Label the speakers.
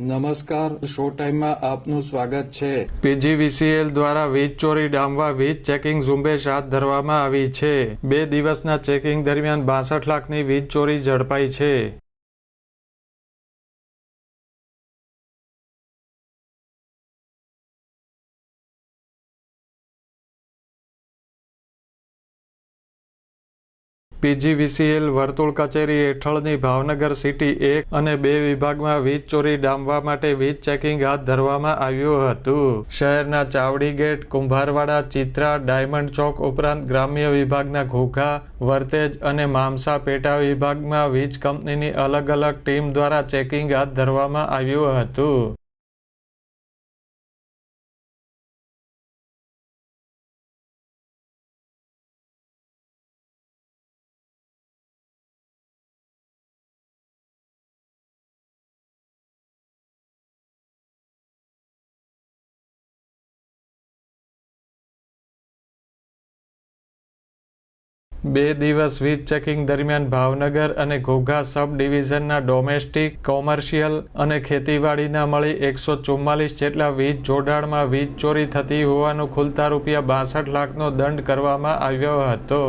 Speaker 1: નમસ્કાર, શો ટાઈમમાં આપનું સ્વાગત છે.
Speaker 2: પીજીવીસીએલ દ્વારા વીજ ચોરી, ડામવા વીજ ચેકિંગ ઝુંબેશ હાથ ધરવામાં આવી છે. બે દિવસના ચેકિંગ દરમિયાન બાસઠ લાખની વીજ ચોરી ઝડપાઈ છે. પીજીવીસીએલ વર્તુળ કચેરી હેઠળની ભાવનગર સિટી એક અને બે વિભાગમાં વીજ ચોરી ડામવા માટે વીજ ચેકિંગ હાથ ધરવામાં આવ્યું હતું. શહેરના ચાવડી ગેટ, કુંભારવાડા, ચિત્રા, ડાયમંડ ચોક ઉપરાંત ગ્રામ્ય વિભાગના ઘોઘા, વર્તેજ અને મામસા પેટા વિભાગમાં વીજ કંપનીની અલગ અલગ ટીમ દ્વારા ચેકિંગ હાથ ધરવામાં આવ્યું હતું. બે દિવસ વીજ ચેકિંગ દરમિયાન ભાવનગર અને ઘોઘા સબ ડિવિઝનના ડોમેસ્ટિક, કોમર્શિયલ અને ખેતીવાડીના મળી એકસો ચુમ્માલીસ જેટલા વીજ જોડાણમાં વીજ ચોરી થતી હોવાનું ખુલતા રૂપિયા બાસઠ લાખનો દંડ કરવામાં આવ્યો હતો.